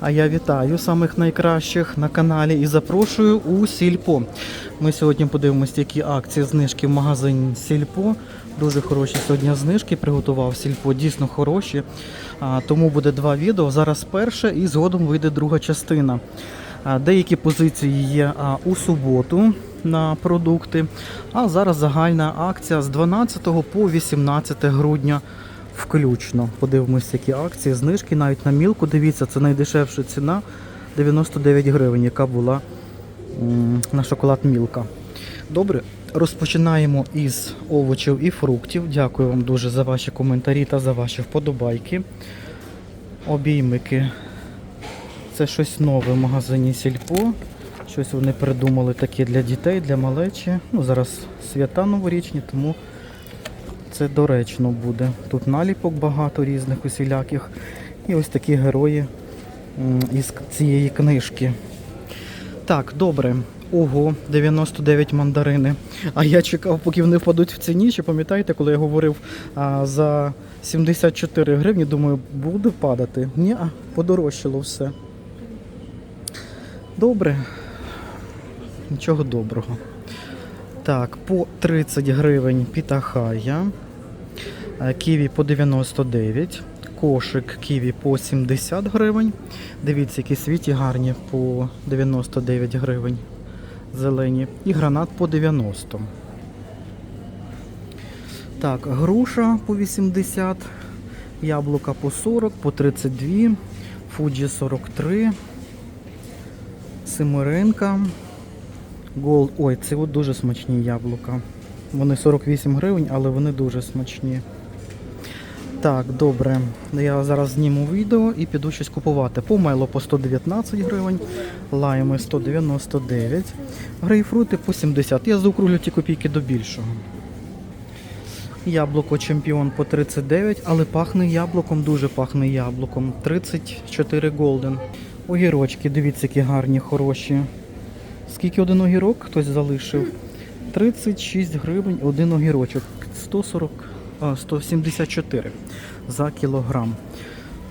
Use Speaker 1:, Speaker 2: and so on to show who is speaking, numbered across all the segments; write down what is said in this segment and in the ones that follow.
Speaker 1: А я вітаю самих найкращих на каналі і запрошую у Сільпо. Ми сьогодні подивимося, які акції знижки в магазині Сільпо. Дуже хороші сьогодні знижки приготував Сільпо, дійсно хороші. А, тому буде два відео. Зараз перше і згодом вийде друга частина. А, Деякі позиції є а, у суботу на продукти. А зараз загальна акція з 12 по 18 грудня включно. Подивимося, які акції, знижки навіть на мілку. Дивіться, це найдешевша ціна 99 гривень, яка була на шоколад мілка. Добре, розпочинаємо із овочів і фруктів. Дякую вам дуже за ваші коментарі та за ваші вподобайки. Обіймики. Це щось нове в магазині Сільпо. Щось вони придумали таке для дітей, для малечі. Ну, зараз свята новорічні, тому це доречно буде. Тут наліпок багато різних усіляких. І ось такі герої із цієї книжки. Так, добре. Ого, 99 мандарини. А я чекав, поки вони впадуть в ціні. Чи пам'ятаєте, коли я говорив а, за 74 гривні, думаю, буде падати. Ні, а подорожчало все. Добре. Нічого доброго. Так, по 30 гривень пітахая. Е, Ківі по 99. Кошик ківі по 70 гривень. Дивіться, які світі гарні по 99 гривень. Зелені. І гранат по 90. Так, груша по 80. Яблука по 40, по 32. Фуджі 43. Семеренка. Голд. Ой, це от дуже смачні яблука. Вони 48 гривень, але вони дуже смачні. Так, добре. Я зараз зніму відео і піду щось купувати. Помело по 119 гривень, лайми 199, грейпфрути по 70. Я заокруглю ті копійки до більшого. Яблуко чемпіон по 39, але пахне яблуком, дуже пахне яблуком. 34 голден. Огірочки, дивіться, які гарні, хороші. Скільки один огірок хтось залишив? 36 гривень один огірочок. 140, а, 174 за кілограм.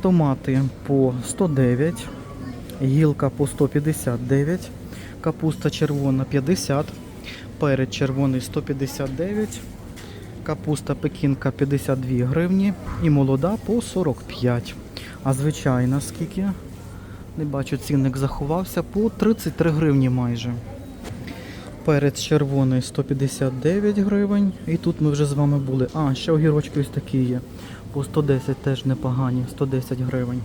Speaker 1: Томати по 109, гілка по 159, капуста червона 50, перець червоний 159, капуста пекінка 52 гривні і молода по 45. А звичайна скільки? Не бачу, цінник заховався по 33 гривні майже. Перець червоний 159 гривень. І тут ми вже з вами були. А, ще огірочки ось такі є. По 110 теж непогані, 110 гривень.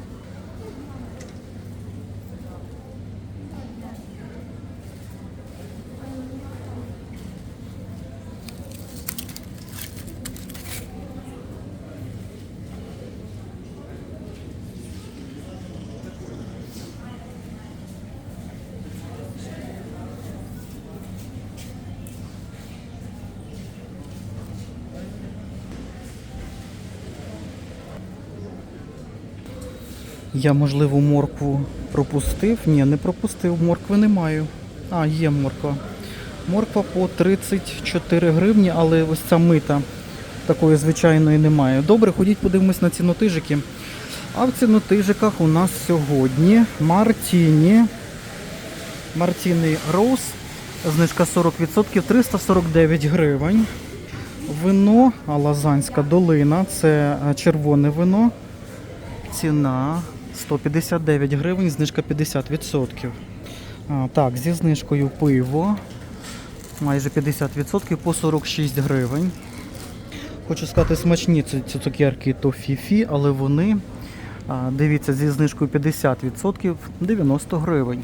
Speaker 1: Я, можливо, моркву пропустив. Ні, не пропустив, моркви не маю. А, є морква. Морква по 34 гривні, але ось ця мита такої звичайної немає. Добре, ходіть подивимось на цінотижики. А в цінотижиках у нас сьогодні Мартіні. Мартіни Роуз. Знижка 40%, 349 гривень. Вино Лазанська долина. Це е, червоне вино. Ціна 159 гривень, знижка 50%. А, так, зі знижкою пиво. Майже 50% по 46 гривень. Хочу сказати, смачні ці цукерки то фіфі, але вони, дивіться, зі знижкою 50% 90 гривень.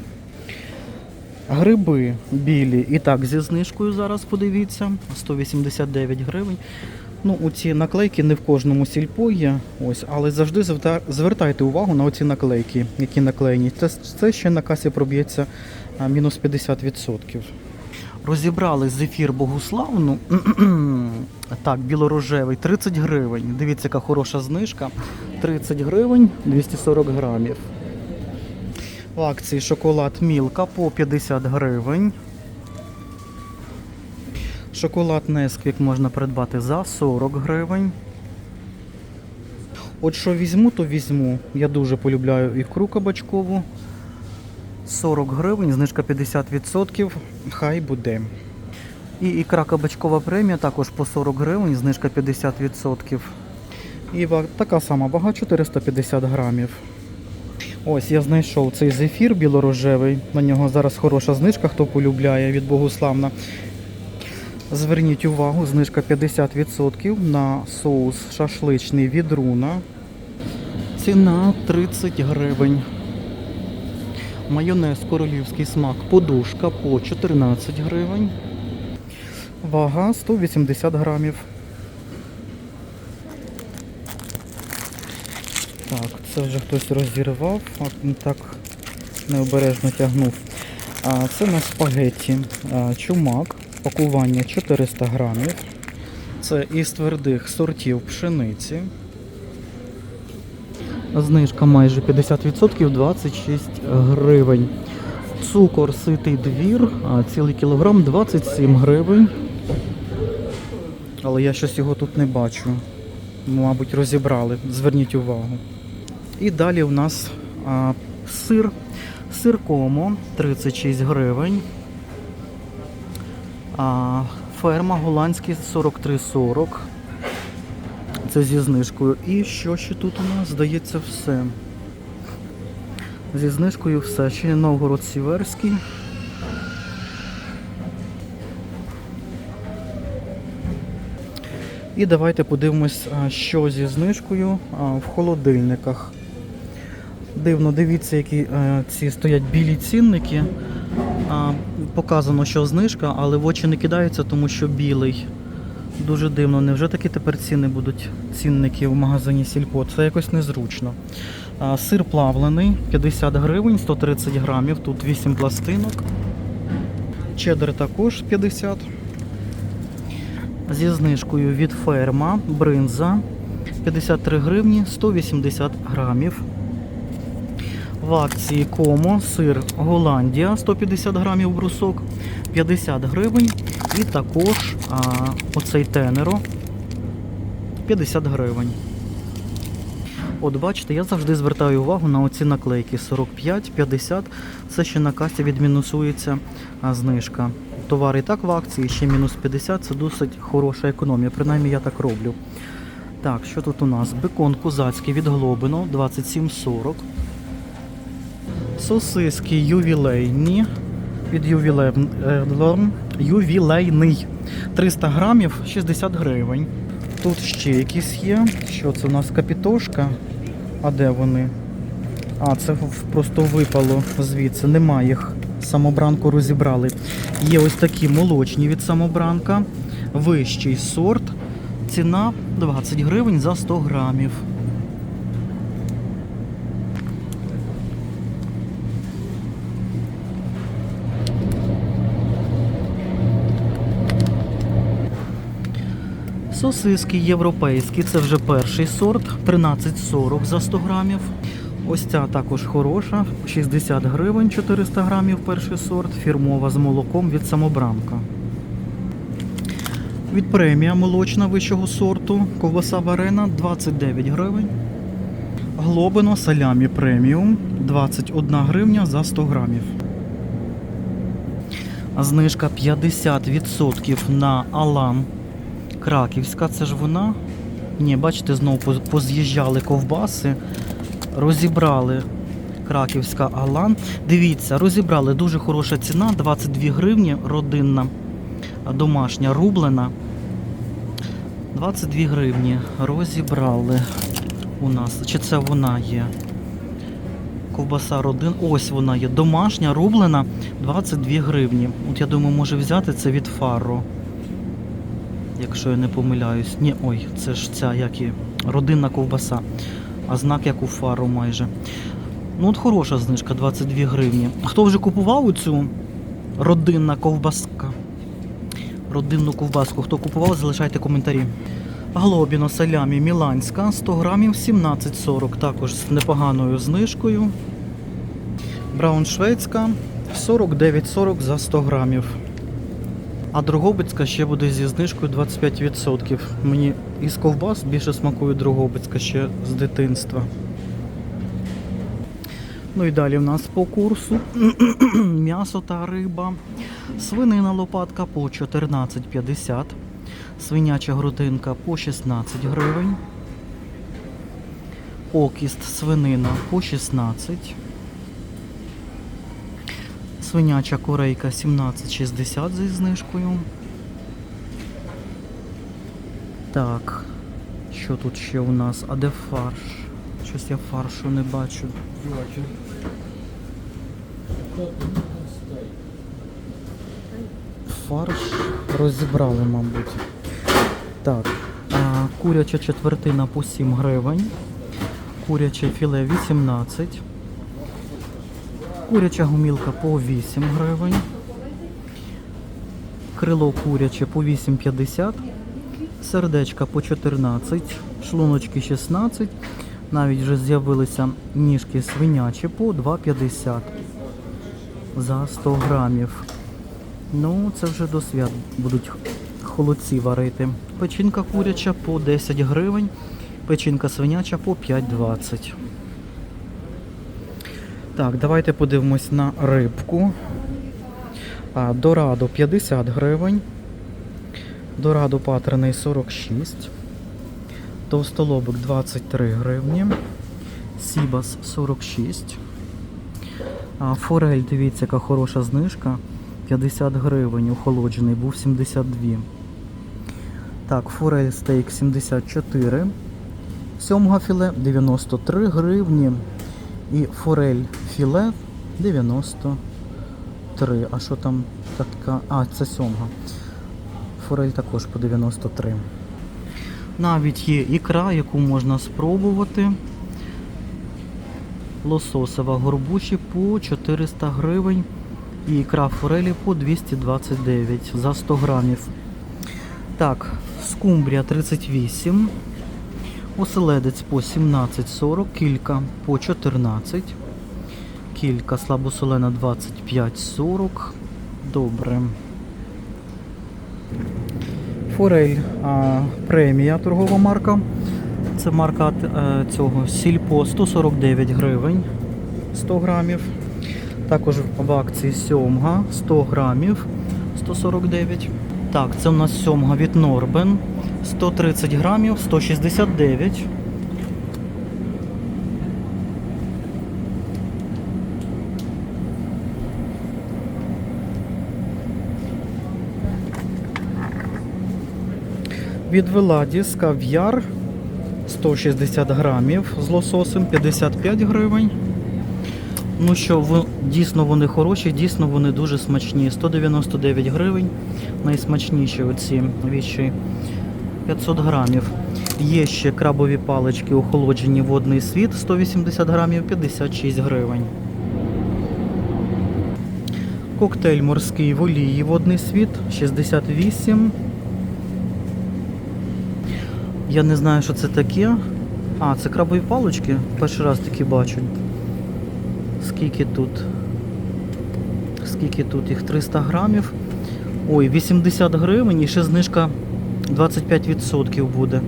Speaker 1: Гриби білі і так зі знижкою зараз подивіться. 189 гривень. Ну, оці наклейки не в кожному сільпо є, ось, але завжди звертайте увагу на оці наклейки, які наклеєні. Це, це ще на касі проб'ється мінус 50%. Розібрали зефір Богуславну. так, білорожевий, 30 гривень. Дивіться, яка хороша знижка. 30 гривень, 240 грамів. В акції шоколад Мілка по 50 гривень. Шоколад Несквік можна придбати за 40 гривень. От що візьму, то візьму. Я дуже полюбляю ікру кабачкову. 40 гривень, знижка 50%. Хай буде. І ікра кабачкова премія також по 40 гривень, знижка 50%. І така сама вага 450 грамів. Ось я знайшов цей зефір білорожевий. На нього зараз хороша знижка, хто полюбляє від Богуславна. Зверніть увагу, знижка 50% на соус шашличний від руна. Ціна 30 гривень. Майонез королівський смак подушка по 14 гривень. Вага 180 грамів. Так, це вже хтось розірвав, а так необережно тягнув. А, це на спагетті чумак, пакування 400 грамів. Це із твердих сортів пшениці. Знижка майже 50%, 26 гривень. Цукор ситий двір, цілий кілограм 27 гривень. Але я щось його тут не бачу. Мабуть, розібрали. Зверніть увагу. І далі у нас а, сир. Сир комо 36 гривень. Ферма голландський 43,40. Це зі знижкою. І що ще тут у нас? Здається, все. Зі знижкою все. Ще Новгород Сіверський. І давайте подивимось, що зі знижкою в холодильниках. Дивно, дивіться, які е, ці стоять білі цінники. А, показано, що знижка, але в очі не кидається, тому що білий. Дуже дивно. Невже такі тепер ціни будуть цінники в магазині Сільпо? Це якось незручно. А, сир плавлений 50 гривень, 130 грамів, тут 8 пластинок. Чеддер також 50. Зі знижкою від ферма бринза 53 гривні 180 грамів. В акції Комо сир Голландія 150 грамів брусок 50 гривень. І також а, оцей тенеро 50 гривень. От бачите, я завжди звертаю увагу на оці наклейки 45-50. Це ще на касі відмінусується знижка. Товар і так в акції, ще мінус 50 це досить хороша економія. Принаймні я так роблю. Так, що тут у нас? Бекон козацький від Глобино 27,40. Сосиски ювілейні від ювілей... е, ювілейний 300 грамів 60 гривень. Тут ще якісь є. Що це у нас капітошка? А де вони? А, це просто випало звідси. Немає їх. Самобранку розібрали. Є ось такі молочні від самобранка. Вищий сорт. Ціна 20 гривень за 100 грамів. Сосиски європейські, це вже перший сорт, 13,40 за 100 грамів. Ось ця також хороша, 60 гривень 400 грамів перший сорт, фірмова з молоком від самобранка. Від премія молочна вищого сорту, ковбаса варена 29 гривень. Глобино салямі преміум 21 гривня за 100 грамів. Знижка 50% на Алан Краківська, це ж вона. Ні, бачите, знову поз'їжджали ковбаси, розібрали Краківська Алан. Дивіться, розібрали дуже хороша ціна, 22 гривні, родинна, домашня рублена. 22 гривні розібрали у нас. Чи це вона є? Ковбаса родин. Ось вона є. Домашня рублена 22 гривні. От я думаю, може взяти це від Фарро якщо я не помиляюсь. Ні, ой, це ж ця як і родинна ковбаса. А знак як у фару майже. Ну от хороша знижка, 22 гривні. Хто вже купував цю родинна ковбаска? Родинну ковбаску. Хто купував, залишайте коментарі. Глобіно салямі Міланська 100 грамів 17,40. Також з непоганою знижкою. Браун шведська 49,40 за 100 грамів. А Дрогобицька ще буде зі знижкою 25%. Мені із ковбас більше смакує Дрогобицька ще з дитинства. Ну і далі в нас по курсу м'ясо та риба. Свинина лопатка по 14,50. Свиняча грудинка по 16 гривень. Окіст свинина по 16. Свиняча корейка 17,60 зі знижкою. Так, що тут ще у нас? А де фарш? Щось я фаршу не бачу. Фарш розібрали, мабуть. Так, а, куряча четвертина по 7 гривень. Куряче філе 18. Куряча гумілка по 8 гривень. Крило куряче по 8,50. Сердечка по 14. Шлуночки 16. Навіть вже з'явилися ніжки свинячі по 2,50 за 100 грамів. Ну, це вже до свят будуть холодці варити. Печінка куряча по 10 гривень, печінка свиняча по 5,20. Так, давайте подивимось на рибку. А, Дорадо 50 гривень. Дорадо патрений 46. Товстолобик 23 гривні. Сібас 46. А, Форель, дивіться, яка хороша знижка. 50 гривень охолоджений, був 72. Так, форель стейк 74. Сьомга філе 93 гривні. І форель філе 93. А що там така? А, це сьомга. Форель також по 93. Навіть є ікра, яку можна спробувати. Лососова горбуші по 400 гривень. І ікра форелі по 229 за 100 грамів. Так, скумбрія 38. Оселедець по 17,40, кілька по 14. Кілька слабосолена 25,40. Добре. Форель а, премія торгова марка. Це марка е, цього сільпо 149 гривень 100 грамів. Також в акції сьомга 100 грамів 149. Так, це у нас сьомга від Норбен 130 грамів 169. Від Веладіс кав'яр 160 грамів з лососем 55 гривень. Ну що, дійсно вони хороші, дійсно вони дуже смачні. 199 гривень. Найсмачніші оці вічі 500 грамів. Є ще крабові палички охолоджені водний світ 180 грамів 56 гривень. Коктейль морський в олії водний світ 68. Я не знаю, що це таке. А, це крабові палички. Перший раз такі бачу. Скільки тут? Скільки тут їх? 300 грамів. Ой, 80 гривень і ще знижка 25% буде.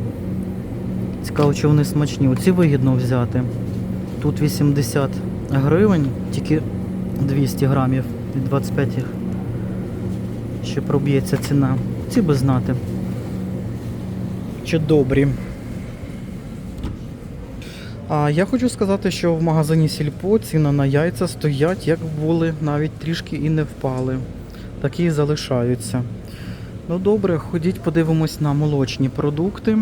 Speaker 1: Цікаво, чи вони смачні. Оці вигідно взяти. Тут 80 гривень, тільки 200 грамів від 25 ще проб'ється ціна. Ці би знати. Чи добрі. А я хочу сказати, що в магазині Сільпо ціни на яйця стоять, як були, навіть трішки і не впали. Такі і залишаються. Ну добре, ходіть, подивимось на молочні продукти.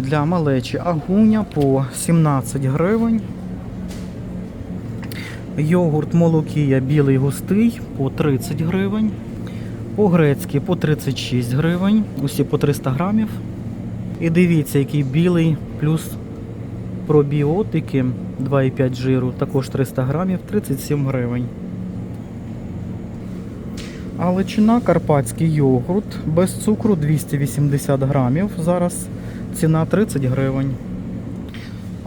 Speaker 1: Для малечі агуня по 17 гривень. Йогурт молокія білий густий по 30 гривень. По-грецьки по 36 гривень. Усі по 300 грамів. І дивіться, який білий плюс пробіотики 2,5 жиру, також 300 грамів, 37 гривень. Галичина карпатський йогурт без цукру 280 грамів. Зараз ціна 30 гривень.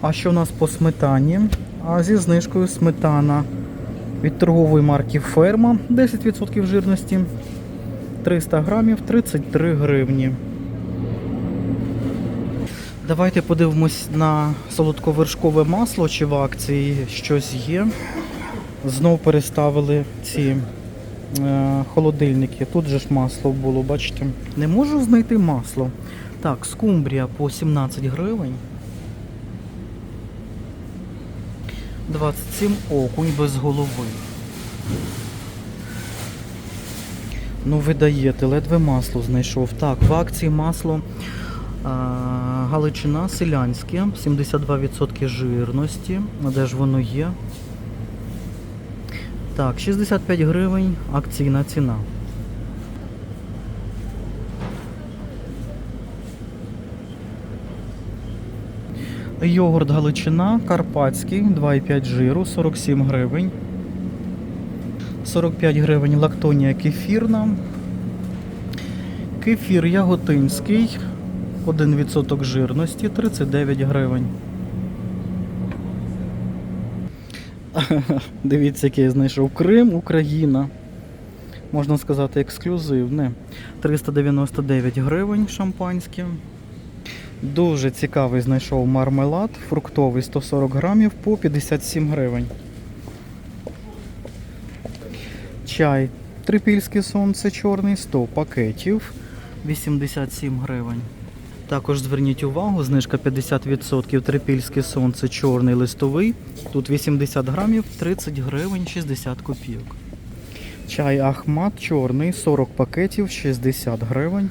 Speaker 1: А що у нас по сметані? А зі знижкою сметана від торгової марки Ферма 10% жирності 300 грамів 33 гривні. Давайте подивимось на солодковершкове масло, чи в акції щось є. Знов переставили ці е, холодильники. Тут же ж масло було, бачите. Не можу знайти масло. Так, скумбрія по 17 гривень. 27 окунь без голови. Ну, ви даєте, ледве масло знайшов. Так, в акції масло а, Галичина селянське, 72% жирності. Де ж воно є? Так, 65 гривень акційна ціна. Йогурт Галичина, Карпатський, 2,5 жиру, 47 гривень. 45 гривень лактонія кефірна. Кефір яготинський, 1% жирності, 39 гривень. Дивіться, який я знайшов Крим, Україна. Можна сказати, ексклюзивне. 399 гривень шампанське. Дуже цікавий знайшов мармелад, фруктовий 140 грамів по 57 гривень. Чай Трипільське сонце чорний 100 пакетів 87 гривень. Також зверніть увагу, знижка 50% Трипільське сонце чорний листовий. Тут 80 грамів 30 гривень 60 копійок. Чай Ахмат чорний 40 пакетів 60 гривень.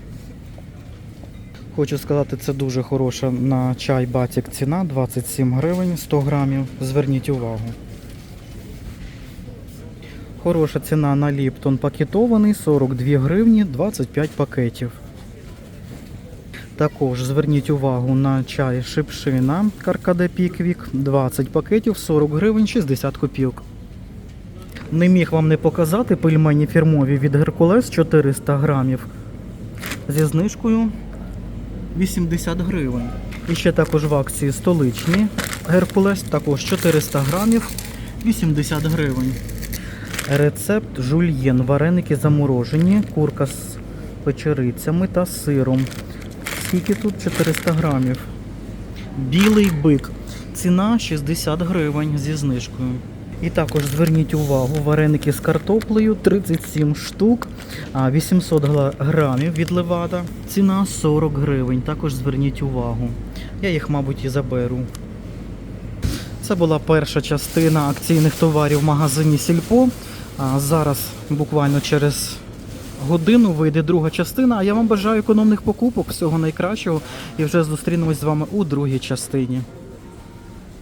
Speaker 1: Хочу сказати, це дуже хороша на чай батік ціна 27 гривень 100 грамів. Зверніть увагу. Хороша ціна на Ліптон пакетований 42 гривні 25 пакетів. Також зверніть увагу на чай шипшина Каркаде Піквік 20 пакетів 40 гривень 60 копійок. Не міг вам не показати пельмені фірмові від Геркулес 400 грамів зі знижкою 80 гривень. І ще також в акції столичні Геркулес, також 400 грамів 80 гривень. Рецепт жульєн. Вареники заморожені, курка з печерицями та сиром. Скільки тут 400 грамів? Білий бик. Ціна 60 гривень зі знижкою. І також зверніть увагу, вареники з картоплею 37 штук, 800 грамів від левада. Ціна 40 гривень. Також зверніть увагу. Я їх, мабуть, і заберу. Це була перша частина акційних товарів в магазині Сільпо. Зараз буквально через годину вийде друга частина. А я вам бажаю економних покупок, всього найкращого. І вже зустрінемось з вами у другій частині.